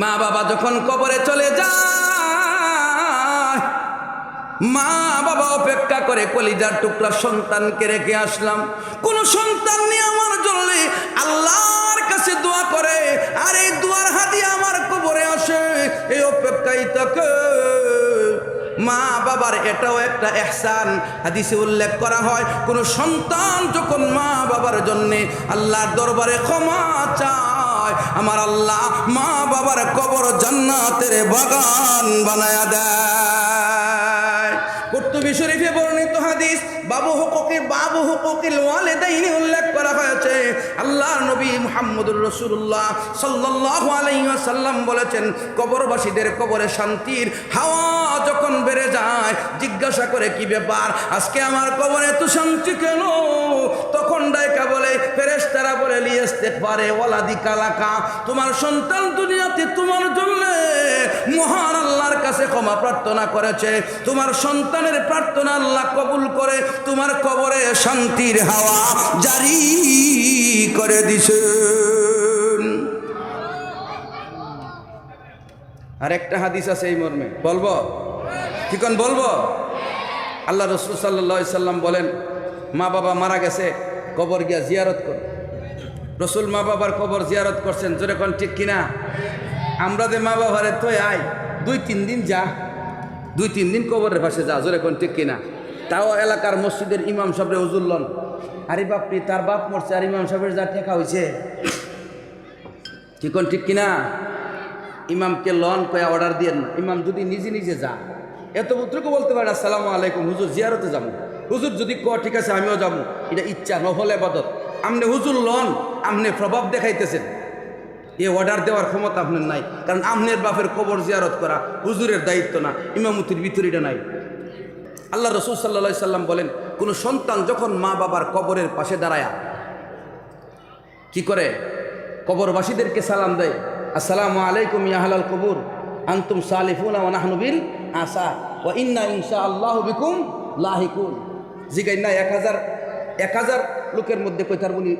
মা বাবা যখন কবরে চলে যায়, মা বাবা অপেক্ষা করে কলিজার টুকরা সন্তানকে রেখে আসলাম। কোন সন্তান নিয়ে আমার জন্য। আল্লাহর কাছে দোয়া করে, আর এই দোয়ার হাতি আমার কবরে আসে। এই অপেক্ষাই থাকে। মা বাবার এটাও একটা এহসান। হাদিসে উল্লেখ করা হয়, কোন সন্তান যখন মা বাবার জন্যে আল্লাহর দরবারে ক্ষমা চায় আমার আল্লাহ মা বাবার কবর জান্নাতের বাগান বানায়া দেয়। কর্তুবী শরীফে বর্ণিত হাদিস, বাবু হুকুকি, বাবু হুকুকিল ওয়ালিদাইনি উল্লেখ করা হয়েছে। আল্লাহর নবী মুহাম্মদুর রাসূলুল্লাহ সাল্লাল্লাহু আলাইহি ওয়াসাল্লাম বলেছেন, কবরবাসীদের কবরে শান্তির হাওয়া যখন বেড়ে যায়, জিজ্ঞাসা করে, কি ব্যাপার? আজকে আমার কবরে এত শান্তি কেন? তখন ডাইকা বলে, ফেরেশতারা বলে পারে ওয়ালাদি কালাকা, তোমার সন্তান দুনিয়াতে তোমার জন্য মহান আল্লাহর কাছে ক্ষমা প্রার্থনা করেছে। তোমার সন্তানের প্রার্থনা আল্লাহ কবুল করে, তোমার কবরে শান্তির হাওয়া জারি করে দিছে আর একটা হাদিস আছে এই মর্মে। বলব? ঠিকন বলব? আল্লাহ রসুল সাল্লা সাল্লাম বলেন, মা বাবা মারা গেছে কবর গিয়া জিয়ারত কর। রসুল মা বাবার কবর জিয়ারত করছেন, জোরে কোন ঠিক কিনা? আমরা যে মা বাবারে তো আয়, দুই তিন দিন যা, দুই তিন দিন কবরের পাশে যা, জোরে কোন ঠিক কিনা? তাও এলাকার মসজিদের ইমাম সাহেবের হুজুরলন আরে বাপরি, তার বাপ মরছে আর ইমাম সাহেবের যা ঠেকা হয়েছে ঠিক কোন ঠিক কিনা? ইমামকে লন কয়া অর্ডার দিয়ে ইমাম যদি নিজে নিজে যা এত পুত্রকে বলতে পারে, আসসালামু আলাইকুম, হুজুর জিয়ারতে যাব। হুজুর যদি ক ঠিক আছে, আমিও যাব। এটা ইচ্ছা নহলে বাদত। আমনে হুজুর লন, আমনে প্রভাব দেখাইতেছেন। এ অর্ডার দেওয়ার ক্ষমতা আপনার নাই। কারণ আমনের বাপের কবর জিয়ারত করা হুজুরের দায়িত্ব না, ইমামতির ভিতরিটা নাই। আল্লাহ রসুল সাল্লা সাল্লাম বলেন, কোনো সন্তান যখন মা বাবার কবরের পাশে দাঁড়ায়, কি করে? কবরবাসীদেরকে সালাম দেয়, আসসালামু আলাইকুম ইয়াহালাল কবুর, আন্তুম সালিফুনা ওয়া নাহনু বিল আসা ও ইন্না ইনশা আল্লাহ বিকুম লাহিকুন। জিগাই না, এক হাজার এক হাজার লোকের মধ্যে কইতার বলি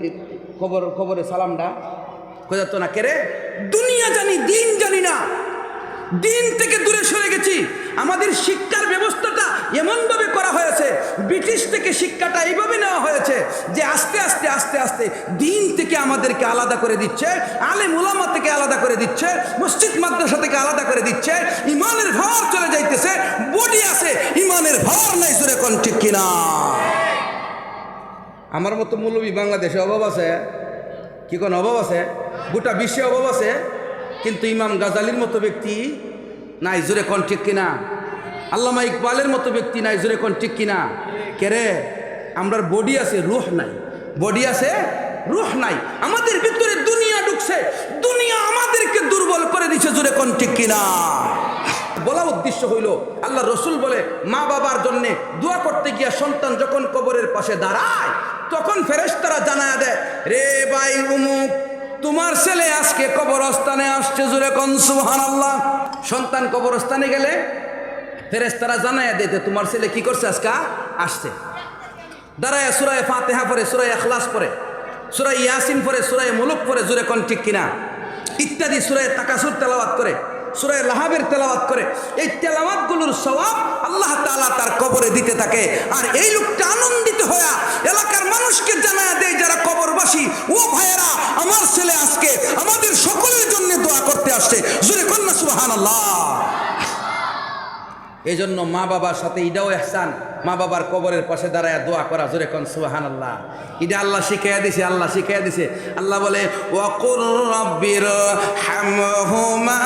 খবর, খবরে সালামটা কইতার তো না? কেরে দুনিয়া জানি, দিন জানি না। দিন থেকে দূরে সরে গেছি। আমাদের শিক্ষার ব্যবস্থাটা এমনভাবে করা হয়েছে, ব্রিটিশ থেকে শিক্ষাটা এইভাবে নেওয়া হয়েছে যে আস্তে আস্তে আস্তে আস্তে দিন থেকে আমাদেরকে আলাদা করে দিচ্ছে আলে মুলামা থেকে আলাদা করে দিচ্ছে, মসজিদ মাদ্রাসা থেকে আলাদা করে দিচ্ছে, ইমানের ভর চলে যাইতেছে, বডি আছে, ইমানের ভর নাই সুরে কোন ঠিক কিনা? আমার মতো মৌলবী বাংলাদেশে অভাব আছে? কি কোন অভাব আছে? গোটা বিশ্বে অভাব আছে? কিন্তু ইমাম গাজালির মতো ব্যক্তি নাই, জোরে কন ঠিক কিনা? আল্লামা ইকবালের মতো ব্যক্তি নাই, জোরে কন ঠিক কিনা? কেরে আমরার বডি আছে, রুহ নাই। বডি আছে, রুহ নাই। আমাদের ভিতরে দুনিয়া ঢুকছে, দুনিয়া আমাদেরকে দুর্বল করে দিছে, জোরে কোন ঠিক কিনা? বলা উদ্দেশ্য হইল, আল্লাহ রসুল বলে, মা বাবার জন্যে দোয়া করতে গিয়া সন্তান যখন কবরের পাশে দাঁড়ায়, তখন ফেরেস্তারা জানায় দেয়, রে ভাই, উমুক তোমার ছেলে আজকে কবরস্থানে আসছে জুড়ে কন সুহান আল্লাহ সন্তান কবরস্থানে গেলে ফেরেস্তারা জানাইয়া দিতে, তোমার ছেলে কি করছে আজকে? আসছে। দাঁড়ায় সুরায় ফাতেহা পরে সুরায় এখলাস পরে সুরাই ইয়াসিন পরে সুরায় মুলুক পরে জুড়ে কন ঠিক কিনা। ইত্যাদি সুরায় তাকাসুর তেলাওয়াত করে। সুরায় লাহাবের তেলাওয়াত করে। এই তেলাওয়াতগুলোর সবাব আল্লাহ তালা তার কবরে দিতে থাকে। আর এই লোকটা আনন্দিত হয়ে এলাকার মানুষকে জানা দেয়, যারা কবরবাসী, ও ভাইয়েরা, আমার ছেলে আজকে আমাদের সকলের জন্য দোয়া করতে আসছে। জুরে কন্যা সুবাহান আল্লাহ এই জন্য মা বাবার সাথে ইডাও এহসান। মা বাবার কবরের পাশে দাঁড়ায় দোয়া করা, জোরে কন সুবাহান আল্লাহ এটা আল্লাহ শিখাইয়া দিছে, আল্লাহ শিখাইয়া দিছে। আল্লাহ বলে, ওয়াকুর রব্বির হামহুমা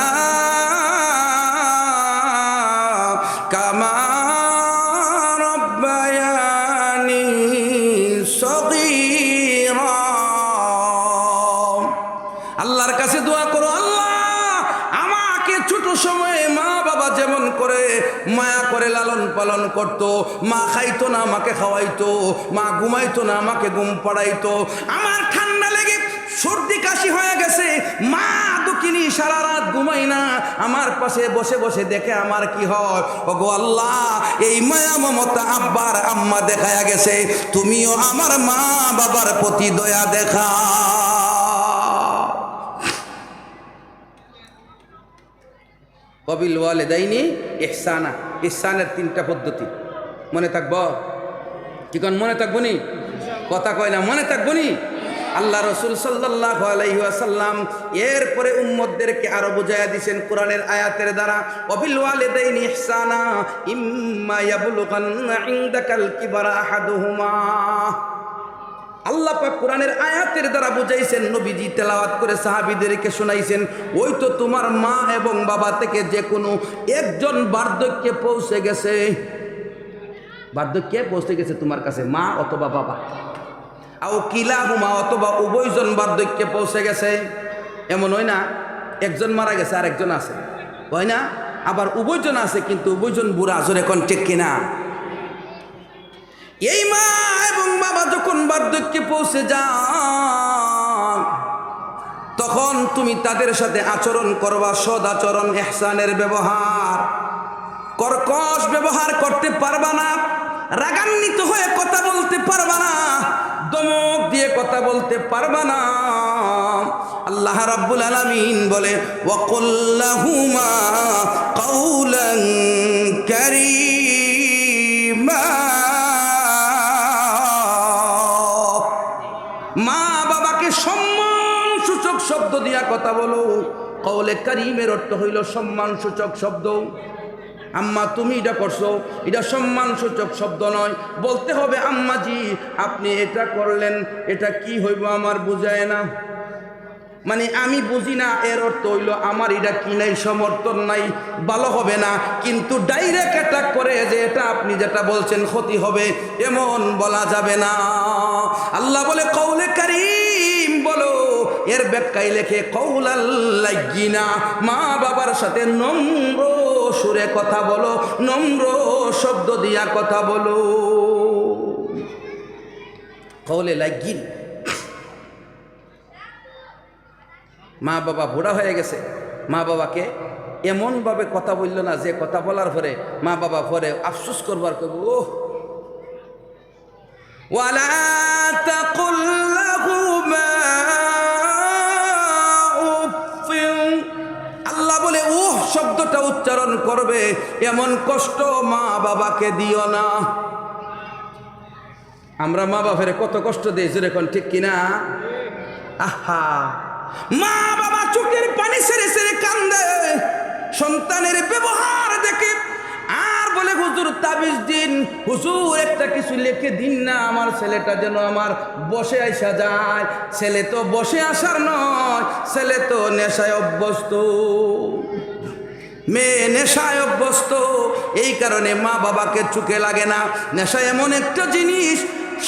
মায়া করে লালন পালন করত, মা খাইতো না, আমাকে খাওয়াইতো, মা ঘুমাইতো না, আমাকে ঘুম পাড়াইতো। আমার ঠান্ডা লেগে সর্দি কাশি হয়ে গেছে, মা দুঃখিনী সারা রাত ঘুমাই না। আমার পাশে বসে বসে দেখে আমার কি হয়? ওগো আল্লাহ, এই মায়া মমতা আব্বার আম্মা দেখায়া গেছে। তুমিও আমার মা বাবার প্রতি দয়া দেখা কবিল ওয়ালেদাইনি ইহসানা। ইহসানের তিনটা পদ্ধতি। মনে থাকব? কি কন মনে থাকব নি? কথা কয় না, মনে থাকব নি? আল্লাহ রসুল সাল্লাহ আলাইসাল্লাম এরপরে উম্মদদেরকে আরও বুঝাইয়া দিছেন কোরআনের আয়াতের দ্বারা অবিল ওয়ালেদাইন ইহসানা ইম্মা ইয়াবলুগান্না ইনদাকাল কিবারা আহাদুহুমা। আল্লাহ পাক কোরআনের আয়াতের দ্বারা বুঝাইছেন, নবীজি তেলাওয়াত করে সাহাবিদেরকে শোনাইছেন, ওই তো তোমার মা এবং বাবা থেকে যে কোনো একজন বার্ধক্যে পৌঁছে গেছে। বার্ধক্যে পৌঁছে গেছে তোমার কাছে মা অথবা বাবা? আও কিলা হুমা অথবা উভয়জন বার্ধক্যে পৌঁছে গেছে। এমন হয় না, একজন মারা গেছে আর একজন আছে। হয় না, আবার উভয়জন আছে, কিন্তু উভয়জন বুড়া আসলে এখন ঠিক কিনা? এই মা এবং বাবা যখন বার্ধক্যে পৌঁছে যান, তখন তুমি তাদের সাথে আচরণ করবা, সদ আচরণ, এহসানের ব্যবহার। কর্কশ ব্যবহার করতে পারবা না, রাগান্বিত হয়ে কথা বলতে পারবা না, দমক দিয়ে কথা বলতে পারবা না। আল্লাহ রাব্বুল আলামিন বলে ওয়াকুল্লাহুমা কাউলান কারীমা। কথা বলো। কওলে কারিমের অর্থ হইল সম্মান সূচক শব্দ। আম্মা, তুমি এটা করছ। এটা সম্মান সূচক শব্দ নয়। বলতে হবে আম্মাজি আপনি এটা করলেন, এটা কি হইব আমার বুঝায় না। মানে আমি বুঝি না, এর অর্থ হইল আমার এটা কি নাই, সমর্থন নাই, ভালো হবে না। কিন্তু ডাইরেক্ট অ্যাটাক করে যে এটা আপনি যেটা বলছেন ক্ষতি হবে, এমন বলা যাবে না। আল্লাহ বলে কৌলে কারিম এর ব্যাখ্যায় লেখে, কৌলাল লাগি না মা বাবার সাথে নম্র সুরে কথা বলো, নম্র শব্দ দিয়া কথা বলো। কৌলে লাগিন মা বাবা বুড়া হয়ে গেছে। মা বাবাকে এমনভাবে কথা বলল না, যে কথা বলার পরে মা বাবা পরে আফসুস করবার কব ওহ! ওয়ালা তাকুল্লাহু উচ্চারণ করবে, এমন কষ্ট মা বাবাকে দিও না। আমরা মা বাপের কত কষ্ট দিই যেরকম ঠিক কিনা? আহা! মা বাবা চোখের পানি সেরে সেরে কান্দে, সন্তানের ব্যবহার দেখে। আর বলে, হুজুর, তাবিজ দিন। হুজুর, একটা কিছু লিখে দিন না, আমার ছেলেটা যেন আমার বসে আইসা যায়। ছেলে তো বসে আসার নয়, ছেলে তো নেশায় অভ্যস্ত। মেয়ে নেশায় অভ্যস্ত। এই কারণে মা বাবাকে চোখে লাগে না। নেশা এমন একটা জিনিস,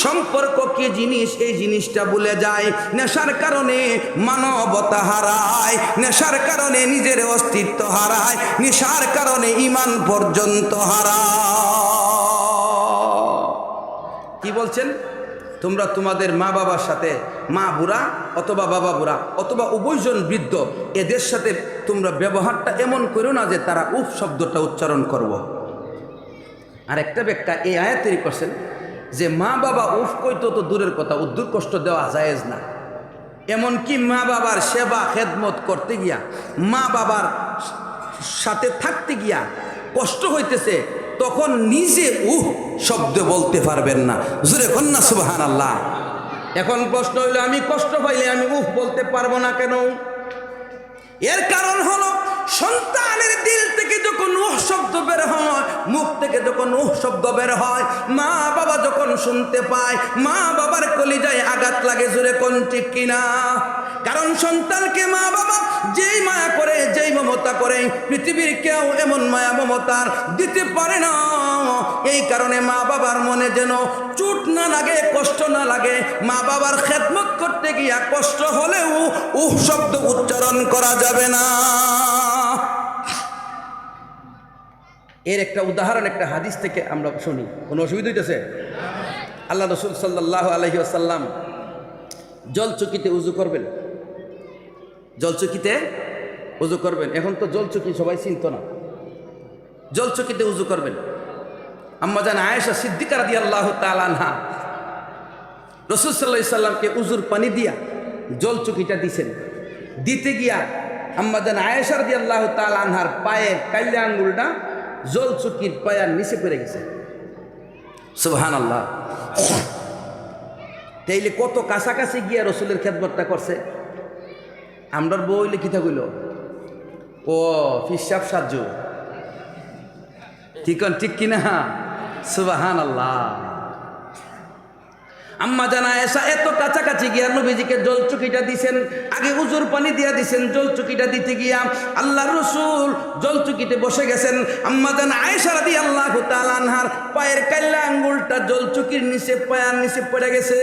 সম্পর্ক কি জিনিস, এই জিনিসটা ভুলে যায়। নেশার কারণে মানবতা হারায়, নেশার কারণে নিজের অস্তিত্ব হারায়, নেশার কারণে ইমান পর্যন্ত হারায়। কি বলছেন? তোমরা তোমাদের মা বাবার সাথে মা বুড়া অথবা বাবা বুড়া অথবা উভয়জন বৃদ্ধ এদের সাথে তোমরা ব্যবহারটা এমন করো না যে তারা উফ শব্দটা উচ্চারণ করব। আর একটা ব্যাখ্যা এই আয়াত তৈরি করছেন যে মা বাবা উফ কইতো তো দূরের কথা, উদ্দুর কষ্ট দেওয়া জায়েজ না এমনকি মা বাবার সেবা, খেদমত করতে গিয়া মা বাবার সাথে থাকতে গিয়া কষ্ট হইতেছে তখন নিজে উহ শব্দ বলতে পারবেন না। জুরে কন্যা সুবাহান আল্লাহ এখন প্রশ্ন হইলে, আমি কষ্ট পাইলে আমি উহ বলতে পারব না কেন? এর কারণ হলো সন্তানের দিল থেকে যখন উহ শব্দ বের হয়, মুখ থেকে যখন উহ শব্দ বের হয়, মা বাবা যখন শুনতে পায়, মা বাবার কলিজায় আঘাত লাগে জোরে কোন ঠিক কিনা? কারণ সন্তানকে মা বাবা যেই মায়া করে, যেই মমতা করে, পৃথিবীর কেউ এমন মায়া মমতার দিতে পারে না। এই কারণে মা বাবার মনে যেন চুট না লাগে, কষ্ট না লাগে, মা বাবার খেদমত করতে গিয়া কষ্ট হলেও উহ শব্দ উচ্চারণ করা যাবে না। এর একটা উদাহরণ, একটা হাদিস থেকে আমরা শুনি। কোনো অসুবিধা হইতেছে? আল্লাহ রসুল সাল্লাহ আলহি আসাল্লাম জলচকিতে উজু করবেন। জলচকিতে উজু করবেন। এখন তো জলচকি সবাই চিনত না। জলচকিতে উজু করবেন। আম্মা জান আয়েশা সিদ্দিকার দিয়ে আল্লাহ তালানহা রসুল সাল্লাহ সাল্লামকে উজুর পানি দিয়া জলচকিটা দিছেন। দিতে গিয়া আম্মাজান আয়েশার দিয়ে আল্লাহ তাল আনহার পায়ের কাইলে আঙ্গুলটা জল চুকির পায়ার নিচে পড়ে গেছে। সুবহান আল্লাহ তাইলে কত কাছাকাছি গিয়া রসুলের খেদমতটা করছে? আমরার বই লিখিতা থাকল ও, ফিসাব সাহায্য ঠিক ঠিক কিনা? সুবাহান আল্লাহ আম্মা জানা এসা এত কাছাকাছি গিয়া নবীজিকে জল চুকিটা দিছেন, আগে উজুর পানি দিয়া দিছেন, জল চুকিটা দিতে গিয়া আল্লাহ রসুল জল চুকিতে বসে গেছেন। আম্মা জানা আয়েশা রাদি আল্লাহ আনহার পায়ের কাল্লা আঙ্গুলটা জল চুকির নিচে পায়ার নিচে পড়ে গেছে।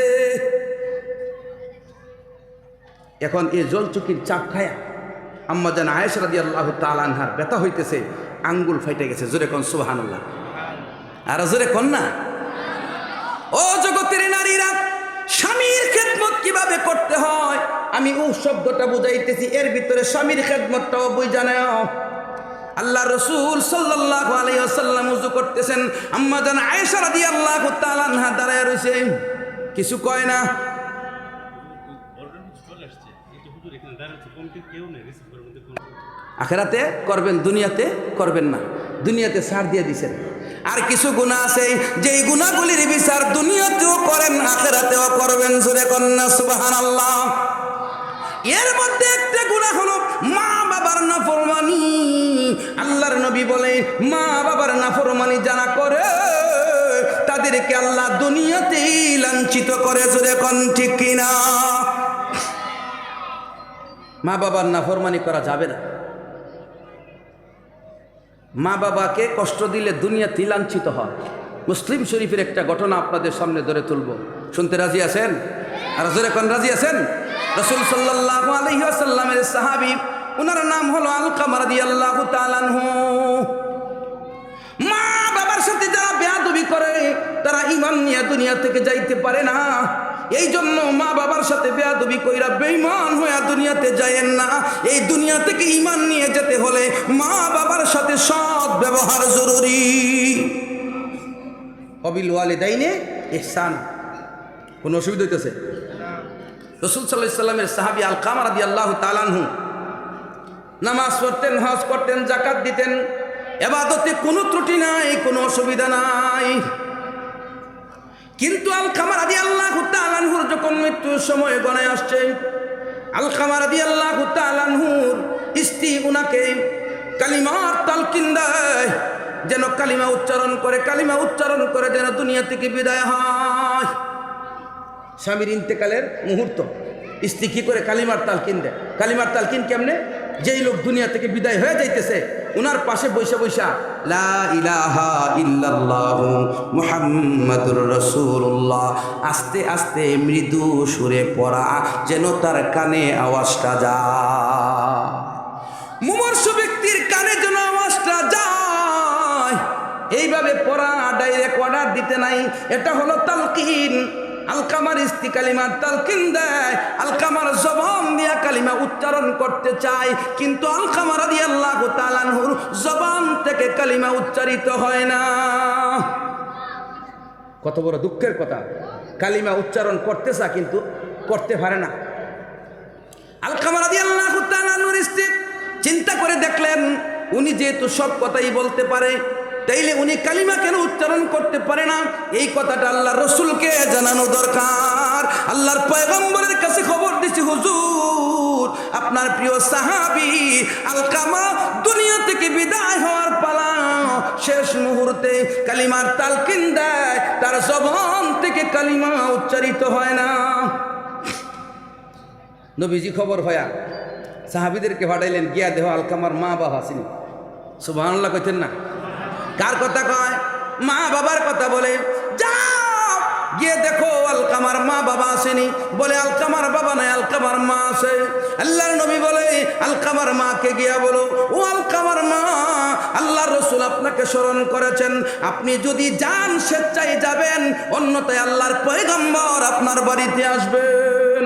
এখন এই জল চুকির চাপ খায়া আম্মা জানা আয়েশা রাদি আল্লাহ আনহার ব্যথা হইতেছে, আঙ্গুল ফাইটে গেছে। জোরে কন সুবাহান আল্লাহ আর জোরে কন না? ও জগতের নারীরা, স্বামীর খেদমত কীভাবে করতে হয়? আমি ও শব্দটা বুঝাইতেছি, এর ভিতরে স্বামীর খেদমতটাও বুঝা নেও। আল্লাহ রসুল সাল্লাহ আলাইসাল্লাম উজু করতেছেন, আম্মা জান আয়েশা রাদি আল্লাহ তালানহা দাঁড়ায় রয়েছে কিছু কয় না আখেরাতে করবেন, দুনিয়াতে করবেন না। দুনিয়াতে সার দিয়ে দিছেন। আর কিছু গুণা আছে, যেই গুণাগুলির বিচার দুনিয়াতেও করেন, আখেরাতেও করবেন সুরে কন্যা সুবাহান আল্লাহ এর মধ্যে একটা গুণা হলো, মা বাবার নাফরমানি। আল্লাহর নবী বলে, মা বাবার নাফরমানি যারা করে, তাদেরকে আল্লাহ দুনিয়াতেই লাঞ্ছিত করে, জোরে কন, ঠিক কিনা? মা বাবার নাফরমানি করা যাবে না। মা বাবাকে কষ্ট দিলে দুনিয়া তিলাঞ্ছিত হয়। মুসলিম শরীফের একটা ঘটনা আপনাদের সামনে ধরে তুলব। শুনতে রাজি আছেন? আর কোন রাজি আছেন? রসুল সাল্লাহ আলহিহাসাল্লামের সাহাবি ওনার নাম হলো আলকাম রাদি আল্লাহ মা বাবার সাথে যারা বেয়াদবি করে, তারা ইমান নিয়ে দুনিয়া থেকে যাইতে পারে না। এই জন্য মা বাবার সাথে বেয়াদবি কইরা বেইমান হয়ে দুনিয়াতে যায়েন না। এই দুনিয়া থেকে ইমান নিয়ে যেতে হলে মা বাবার সাথে সৎ ব্যবহার জরুরি। অবিল ওয়ালিদাইনে ইহসান। কোনো অসুবিধা হইতেছে? রসুল সাল্লাহ সাল্লামের সাহাবি আল কামার আদি আল্লাহ তালানহু নামাজ পড়তেন, হজ করতেন জাকাত দিতেন। এবাদতে কোনো ত্রুটি নাই, কোনো অসুবিধা নাই। কিন্তু আল খামার আদি আল্লাহ তালানহুর যখন মৃত্যুর সময় গণায় আসছে আল খামার আদি আল্লাহ তালানহুর স্ত্রী উনাকে কালিমার তালকিন দেয়, যেন কালিমা উচ্চারণ করে, কালিমা উচ্চারণ করে যেন দুনিয়া থেকে বিদায় হয়। স্বামীর ইন্তেকালের মুহূর্ত। স্ত্রী কি করে কালিমার তালকিন দেয়? কালিমার তাল তালকিন কেমনে? যেই লোক দুনিয়া থেকে বিদায় হয়ে যাইতেছে উনার পাশে বৈশা বৈশা লা আস্তে আস্তে মৃদু সুরে পড়া যেন তার কানে আওয়াজটা যায়। মুমর্ষ ব্যক্তির কানে যেন আওয়াজটা যায়। এইভাবে পড়া ডাইরেক্ট অর্ডার দিতে নাই। এটা হলো তালকিন। আলকামার ইস্তি কালিমার তালকিন দেয়। আলকামার জবান দিয়া কালিমা উচ্চারণ করতে চায়। কিন্তু আলকামার দিয়ে আল্লাহ তালানহুর জবান থেকে কালিমা উচ্চারিত হয় না। কত বড় দুঃখের কথা। কালিমা উচ্চারণ করতে চা কিন্তু করতে পারে না। আলকামার দিয়ে আল্লাহ তালানহুর স্ত্রী চিন্তা করে দেখলেন, উনি যেহেতু সব কথাই বলতে পারে তাইলে উনি কালিমা কেন উচ্চারণ করতে পারে না? এই কথাটা আল্লাহ রসুলকে জানানো দরকার। আল্লাহর পয়গম্বরের কাছে খবর দিচ্ছি হুজুর, আপনার প্রিয় সাহাবি আলকামা দুনিয়া থেকে বিদায় হওয়ার পালা। শেষ মুহূর্তে কালিমার তালকিন দেয়, তার জবান থেকে কালিমা উচ্চারিত হয় না। নবীজি খবর হয়া, সাহাবিদেরকে পাঠাইলেন, গিয়া দেহ আলকামার মা বাবা আসেনি সুবাহ কইতেন না। কার কথা কয়? মা বাবার কথা বলে। যাও, গিয়ে দেখো আলকামার মা বাবা আসেনি। বলে, আলকামার বাবা নাই, আলকামার মা আছে। আল্লাহর নবী বলে, আলকামার মাকে গিয়া বলো, ও আলকামার মা, আল্লাহ রসুল আপনাকে স্মরণ করেছেন। আপনি যদি যান, স্বেচ্ছায় যাবেন অন্যতায় আল্লাহর পয়গম্বর আপনার বাড়িতে আসবেন।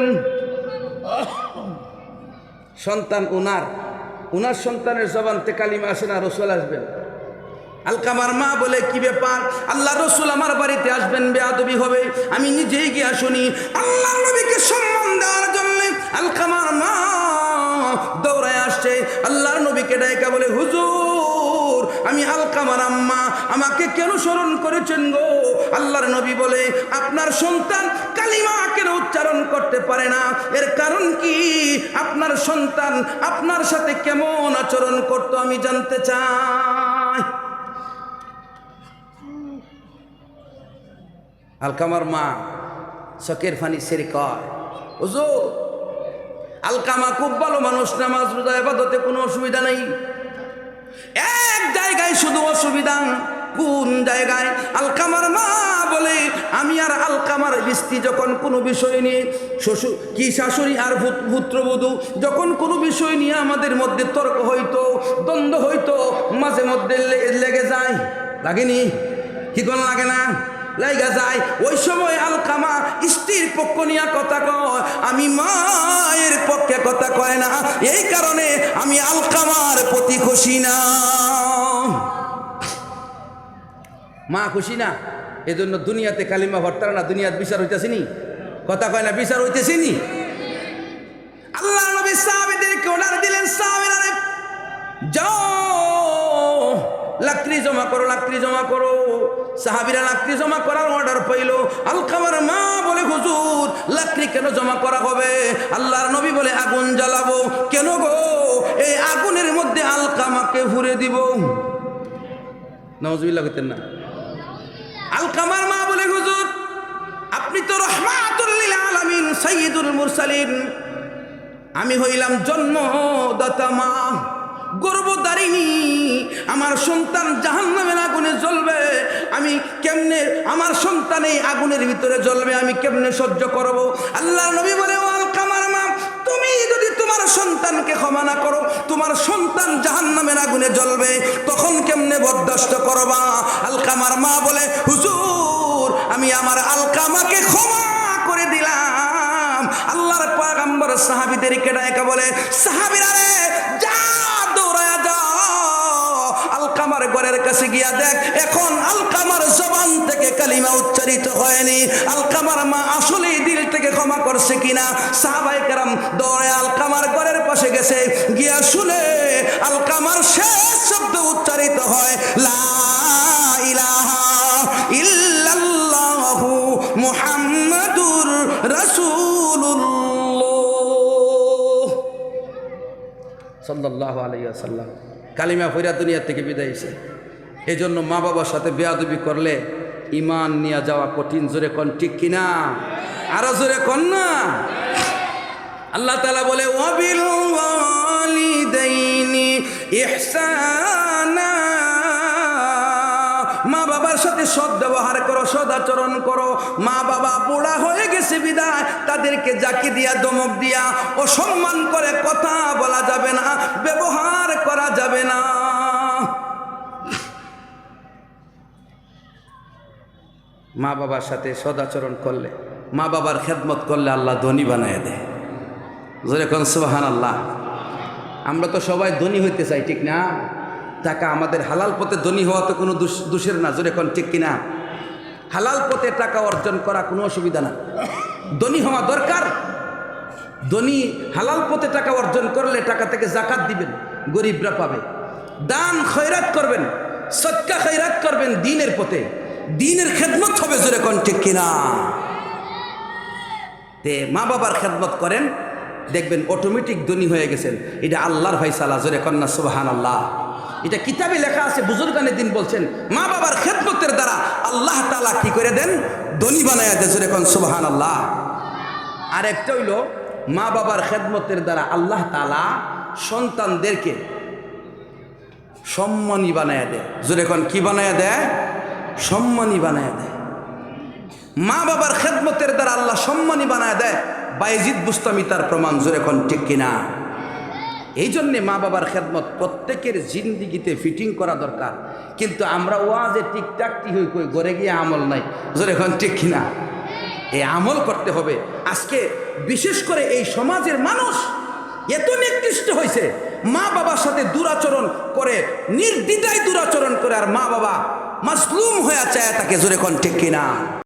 সন্তান উনার। উনার সন্তানের জবানতে কালিমা আসে না, রসুল আসবেন। আলকামার মা বলে, কি ব্যাপার? আল্লাহ রসুল আমার বাড়িতে আসবেন, বেয়াদবি হবে। আমি নিজেই গিয়া শুনি। আল্লাহ নবীকে সম্মান দেওয়ার জন্য আলকামার মা দৌড়ায় আসছে। আসছে আল্লাহর নবীকে ডাইকা বলে, হুজুর, আমি আলকামার আম্মা, আমাকে কেন স্মরণ করেছেন গো? আল্লাহর নবী বলে, আপনার সন্তান কালিমা কেন উচ্চারণ করতে পারে না। এর কারণ কি? আপনার সন্তান আপনার সাথে কেমন আচরণ করতো আমি জানতে চাই। আলকামার মা শকের ফানি সেরে কয় আলকামা খুব ভালো মানুষ, নামাজ, রোজা এবাদতে কোনো অসুবিধা নেই। এক জায়গায় শুধু অসুবিধা, কোন জায়গায়? আলকামার মা বলে, আমি আর আলকামার বৃষ্টি যখন কোনো বিষয় নিয়ে শ্বশুর, কি শাশুড়ি আর পুত্রবধূ যখন কোনো বিষয় নিয়ে আমাদের মধ্যে তর্ক হইতো, দ্বন্দ্ব হইতো, মাঝে মধ্যে লেগে যায়। লাগেনি? কি কোন লাগে না? লাইগা যায়। ওই সময় আলকামা স্ত্রীর পক্ষ নিয়ে কথা কয়। আমি মায়ের পক্ষে কথা কয় না। এই কারণে আমি আলকামার প্রতি খুশি না। মা খুশি না? এজন্য দুনিয়াতে কালিমা ভর্তার না দুনিয়ার বিচার হইতেছিনি কথা কয় না, বিচার হইতেছিনি আল্লাহ নবী সাহাবীদেরকে অর্ডার দিলেন, সাহাবীরা যাও। লাকড়ি জমা করো, লাকড়ি জমা করো। সাহাবিরা লাকড়ি জমা করার অর্ডার পাইল। আলকামার মা বলে, হুজুর, লাকড়ি কেন জমা করা হবে? আল্লাহর নবী বলে, আগুন জ্বালাবো। কেন গো? এই আগুনের মধ্যে আলকামাকে ভরে দিব। নজবিল্লা করতেন না। আলকামার মা বলে, হুজুর, আপনি তো রহমাতুল্লিল আলামিন, সাইয়্যিদুল মুরসালিন। আমি হইলাম জন্মদাতা মা গর্বদারিণী সন্তান জাহান নামের আগুনে জ্বলবে। আমি কেমনে আমার সন্তান এই আগুনের ভিতরে জ্বলবে, আমি কেমনে সহ্য করব? আল্লাহ নবী বলে ও আলকামার মা, তুমি যদি তোমার সন্তানকে ক্ষমা না করো, তোমার সন্তান জাহান নামের আগুনে জ্বলবে, তখন কেমনে বরদাস্ত করবা? আলকামার মা বলে, হুজুর, আমি আমার আলকামাকে ক্ষমা করে দিলাম। আল্লাহর পাগাম্বর সাহাবিদেরকে ডাকা বলে, সাহাবিরা রে আলকামার ঘরের কাছে গিয়া দেখ, এখন আলকামার জবান থেকে কালিমা উচ্চারিত হয়নি। আলকামার মা আসলেই দিল থেকে ক্ষমা করছে কিনা? সাহাবাই কারাম দৌড়ে আলকামার ঘরের পাশে গেছে, গিয়া শুনে আলকামার শেষ শব্দ উচ্চারিত হয় সাল্লাল্লাহু আলাইহি ওয়াসাল্লাম। কালিমা ফইরা দুনিয়া থেকে বিদায় হয়েছে এই জন্য মা বাবার সাথে বেয়াদবি করলে ইমান নিয়ে যাওয়া কঠিন, জোরে কন ঠিক কিনা? আরও জোরে কন না? আল্লাহ তালা বলে অবিল ইহসানা সাথে সৎ ব্যবহার করো সদাচরণ করো। মা বাবা বুড়া হয়ে গেছে বিদায়, তাদেরকে জাকি দিয়া, দমক দিয়া, অসম্মান করে কথা বলা যাবে না, ব্যবহার করা যাবে না। মা বাবার সাথে সদাচরণ করলে, মা বাবার খেদমত করলে আল্লাহ ধনী বানায় দেয়। যেরকম সুবাহান আল্লাহ আমরা তো সবাই ধনী হইতে চাই, ঠিক না? টাকা আমাদের হালাল পথে ধনী হওয়া তো কোনো দোষের না যেরকম ঠিক কিনা? হালাল পথে টাকা অর্জন করা কোনো অসুবিধা না। ধনী হওয়া দরকার। ধনী হালাল পথে টাকা অর্জন করলে টাকা থেকে জাকাত দিবেন, গরিবরা পাবে। দান খয়রাত করবেন সৎকা খয়রাত করবেন দিনের পথে। দিনের খেদমত হবে যেরকম ঠিক কিনা? তে মা বাবার খেদমত করেন দেখবেন অটোমেটিক ধনী হয়ে গেছেন। এটা আল্লাহর ভাই সালা জোরে কন্যা সুবাহান আল্লাহ এটা কিতাবে লেখা আছে বুজুর্গানের দিন বলছেন, মা বাবার খেদমতের দ্বারা আল্লাহ তালা কি করে দেন? ধনী বানায় দেয়, জোরে কন সুবাহান আল্লাহ আর একটা হইল, মা বাবার খেদমতের দ্বারা আল্লাহ তালা সন্তানদেরকে সম্মানী বানায় দেয়। জোরে কন কি বানায় দেয়? সম্মানী বানায় দেয়। মা বাবার খেদমতের দ্বারা আল্লাহ সম্মানী বানায় দেয়। বাইজিদ বুস্তামি তার প্রমাণ জোরে কোন ঠিক কিনা? এই জন্যে মা বাবার খেদমত প্রত্যেকের জিন্দিগিতে ফিটিং করা দরকার। কিন্তু আমরা ওয়াজে টিকটাকটি হই কই, গড়ে গিয়ে আমল নাই। জোরে এখন ঠিক কিনা? এই আমল করতে হবে। আজকে বিশেষ করে এই সমাজের মানুষ এত নিকৃষ্ট হয়েছে মা বাবার সাথে দুরাচরণ করে, নির্দ্বিধায় দুরাচরণ করে আর মা বাবা মাসলুম হয়ে চায় তাকে জোরে কোন ঠিক কিনা?